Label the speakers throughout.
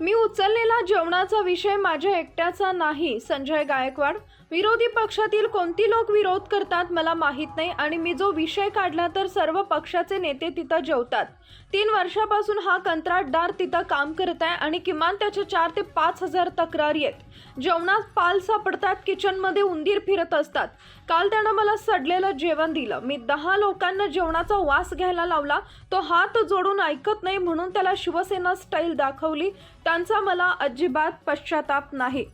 Speaker 1: मी उचललेला जेवणाचा विषय माझ्या एकट्याचा नाही संजय गायकवाड. विरोधी पक्षातील कोणती लोक विरोध करतात मला माहीत नाही आणि मी जो विषय काढला तर सर्व पक्षाचे नेते तिथं जेवतात. तीन वर्षापासून हा कंत्राटदार तिथं काम करत आहे आणि किमान त्याच्या चार ते पाच हजार तक्रारी आहेत. जेवणात पाल सापडतात किचनमध्ये उंदीर फिरत असतात. काल त्यानं मला सडलेलं जेवण दिलं. मी दहा लोकांना जेवणाचा वास घ्यायला लावला. तो हात जोडून ऐकत नाही म्हणून त्याला शिवसेना स्टाईल दाखवली. त्यांचा मला अजिबात पश्चाताप नाही.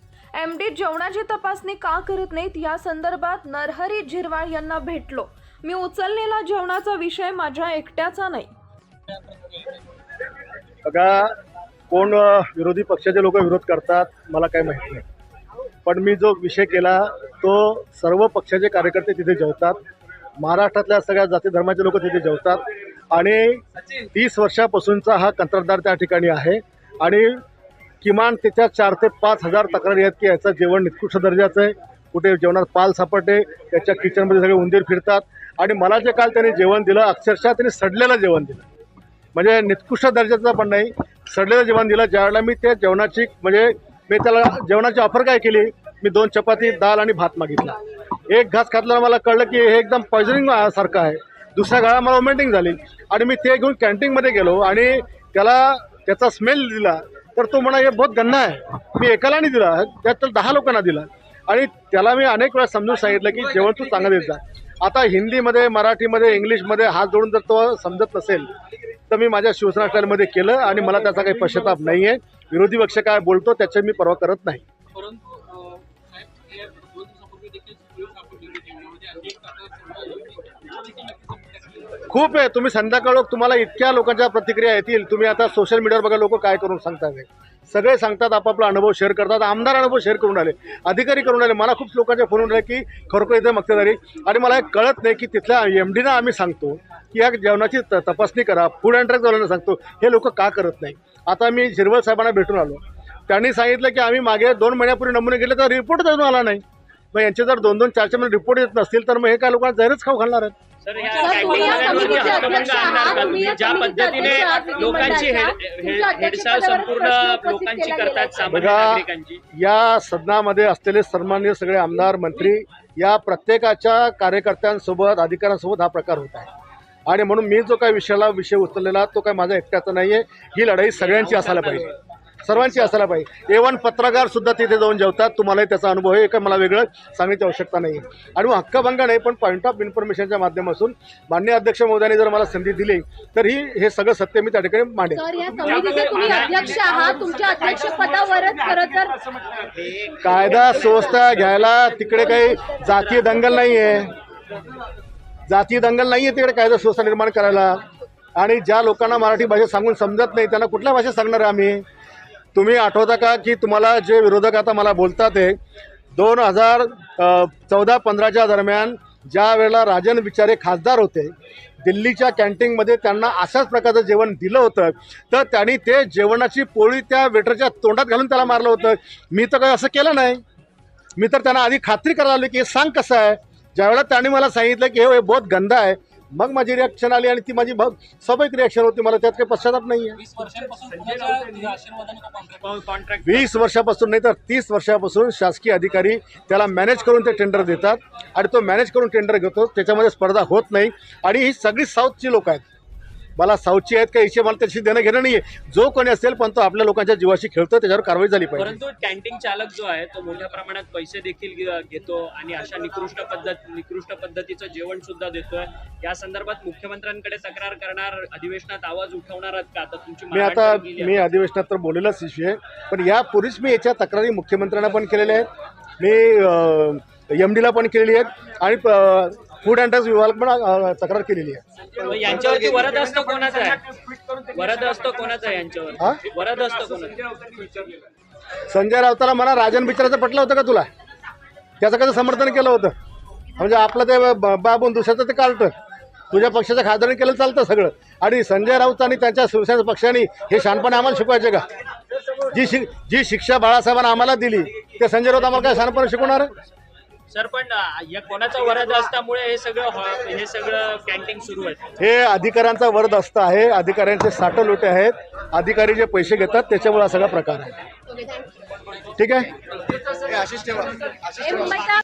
Speaker 1: एम डी जेवणाची तपासणी का करत नाहीत? या संदर्भात नरहरी झिरवाळ यांना भेटलो. मी उचललेला जेवणाचा विषय माझ्या एकट्याचा नाही.
Speaker 2: बघा कोण विरोधी पक्षाचे लोक विरोध करतात मला काही माहिती नाही. पण मी जो विषय केला तो सर्व पक्षाचे कार्यकर्ते तिथे जेवतात. महाराष्ट्रातल्या सगळ्या जाती धर्माचे लोक तिथे जेवतात. आणि तीस वर्षापासूनचा हा कंत्राटदार त्या ठिकाणी आहे. आणि किमान त्याच्या चार ते पाच हजार तक्रारी आहेत की याचं जेवण निकृष्ट दर्जाचं आहे. कुठे जेवणात पाल सापडते त्याच्या किचनमध्ये सगळे उंदीर फिरतात. आणि मला जे काल त्यांनी जेवण दिलं अक्षरशः त्यांनी सडलेलं जेवण दिलं. म्हणजे निकृष्ट दर्जाचं पण नाही सडलेलं जेवण दिलं. ज्यावेळेला मी त्या जेवणाची म्हणजे मी त्याला जेवणाची ऑफर काय केली? मी दोन चपाती दाल आणि भात मागितला. एक घास खातल्यावर मला कळलं की हे एकदम पॉयझनिंग सारखं आहे. दुसऱ्या गाळा मला वॉमिटिंग झाली. आणि मी ते घेऊन कॅन्टीनमध्ये गेलो आणि त्याला त्याचा स्मेल दिला. तर तो म्हणा हे बहुत गन्ना आहे मी एकाला नाही दिला. त्यात तर दहा लोकांना दिला. आणि त्याला मी अनेक वेळा समजून सांगितलं की जेवण तू चांगलं देत जा. आता हिंदीमध्ये मराठीमध्ये इंग्लिशमध्ये हात जोडून जर तो समजत नसेल तर मी माझ्या शिवसेना स्टाईलमध्ये केलं आणि मला त्याचा काही पश्चाताप नाही आहे विरोधी पक्ष काय बोलतो त्याची मी पर्वा करत नाही. खूप आहे. तुम्ही संध्याकाळ तुम्हाला इतक्या लोकांच्या प्रतिक्रिया येतील. तुम्ही आता सोशल मीडियावर बघा लोक काय करून सांगतात सगळे सांगतात आपापला अनुभव शेअर करतात. आमदार अनुभव शेअर करून राहिले. अधिकारी करून राहिले. मला खूप लोकांच्या फोन राहिले की खरोखर इथे मक्तेदारी. आणि मला हे कळत नाही की तिथल्या एम डीना आम्ही सांगतो की या जेवणाची त- तपासणी करा. फूड अँड ड्रग्जवाल्यांना सांगतो. हे लोक का करत नाही? आता मी शिरवळ साहेबांना भेटून आलो. त्यांनी सांगितलं की आम्ही मागे दोन महिन्यापूर्वी नमुने गेले तर रिपोर्ट अजून आला नाही. मग यांचे जर दोन दोन चार चार महिने रिपोर्ट येत नसतील तर मग हे काय लोकांना जाहीरच खाऊ घालणार आहेत?
Speaker 3: या
Speaker 4: ज्या पद्धतीने लोकांची हेडसाळ संपूर्ण लोकांची करतात. सामान्य
Speaker 2: सदनामध्ये असलेले सन्माननीय सगळे आमदार मंत्री या प्रत्येकाच्या कार्यकर्त्यांसोबत अधिकाऱ्यांसोबत हा प्रकार होत आहे. आणि म्हणून मी जो काही विषयाला विषय उचललेला तो काही माझा एकट्याचा नाही आहे ही लढाई सगळ्यांची असायला पाहिजे. सर्वांची असायला पाहिजे. एवन पत्रकार सुद्धा तिथे जाऊन जेवतात. तुम्हालाही त्याचा अनुभव आहे. हे काही मला वेगळं सांगण्याची आवश्यकता नाही. आहे आणि मग हक्कभंग नाही पण पॉईंट ऑफ इन्फॉर्मेशनच्या माध्यमातून मान्य अध्यक्ष महोदयांनी जर मला संधी दिली तर ही हे सगळं सत्य मी त्या ठिकाणी मांडेन.
Speaker 3: तर
Speaker 2: कायदा सुव्यवस्था घ्यायला तिकडे काही जातीय दंगल नाही आहे जातीय दंगल नाही आहे तिकडे कायदा सुव्यवस्था निर्माण करायला. आणि ज्या लोकांना मराठी भाषा सांगून समजत नाही त्यांना कुठल्या भाषेत सांगणार आहे आम्ही? तुम्ही आठवता का की तुम्हाला जे विरोधक आता मला बोलतात आहे दोन हजार चौदा पंधराच्या दरम्यान ज्या वेळेला राजन बिचारे खासदार होते दिल्लीच्या कॅन्टीनमध्ये त्यांना अशाच प्रकारचं जेवण दिलं होतं तर त्यांनी ते जेवणाची पोळी त्या वेटरच्या तोंडात घालून त्याला मारलं होतं. मी तर काही असं केलं नाही. मी तर त्यांना आधी खात्री करायला आली की हे सांग कसं आहे. ज्यावेळेला त्यांनी मला सांगितलं की हे बहुत गंदा आहे मग माझी रिॲक्शन आली आणि ती माझी स्वाभाविक रिॲक्शन होती. मला त्यात काही पश्चाताप नाही आहे
Speaker 4: कॉन्ट्रॅक्ट
Speaker 2: वीस वर्षापासून नाही तर तीस वर्षापासून शासकीय अधिकारी त्याला मॅनेज करून ते टेंडर देतात. आणि तो मॅनेज करून टेंडर घेतो. त्याच्यामध्ये स्पर्धा होत नाही. आणि ही सगळी साऊथची लोक आहेत. मला साऊथची आहेत का हिचे मला त्याशी देणं घेणं नाही आहे जो कोणी असेल पण तो आपल्या लोकांच्या जीवाशी खेळतो त्याच्यावर कारवाई झाली पाहिजे.
Speaker 4: परंतु कॅन्टीन चालक जो आहे तो मोठ्या प्रमाणात पैसे देखील घे- घेतो आणि अशा निकृष्ट पद्धत निकृष्ट पद्धतीचं जेवण सुद्धा देतोय. या संदर्भात मुख्यमंत्र्यांकडे तक्रार करणार अधिवेशनात आवाज उठवणार आहात का? आता तुमची
Speaker 2: मी आता
Speaker 4: गेली आहे.
Speaker 2: मी अधिवेशनात तर बोललेलाच विषय पण यापूर्वीच मी याच्या तक्रारी मुख्यमंत्र्यांना पण केलेल्या आहेत. मी एम डीला पण केलेली आहेत. आणि फूड अँड ड्रग्ज विभागाला पण अ, तक्रार केलेली आहे.
Speaker 4: यांच्यावरती वरद असतं कोणाचं आहे? वरद असतं कोणाचं आहे
Speaker 2: हा?
Speaker 4: यांच्यावर वरद असतं कोणाचं?
Speaker 2: संजय राऊताला मला राजन बिचाराचं पटलं होतं का तुला? त्याचं कसं समर्थन केलं होतं? म्हणजे आपलं ते ब- बाबून दुसऱ्याचं ते कार्ट तुझ्या पक्षाच्या खासदारांनी केलं चालतं सगळं. आणि संजय राऊत आणि त्यांच्या शिवसेना पक्षाने हे शहाणपणे आम्हाला शिकवायचे का? जी शिक जी शिक्षा बाळासाहेबांना आम्हाला दिली ते संजय राऊत आम्हाला काय शहाणपणे शिकवणार?
Speaker 4: सर पण या कोणाचा वरद असल्यामुळे हे सगळं हॉ- सगळं कॅन्टीन सुरू आहे.
Speaker 2: हे अधिकाऱ्यांचा वर्द असतं आहे. अधिकाऱ्यांचे साठ लोटे आहेत. अधिकारी जे पैसे घेतात त्याच्यामुळे हा सगळा प्रकार आहे. ठीक आहे?
Speaker 3: हे मुंबईचा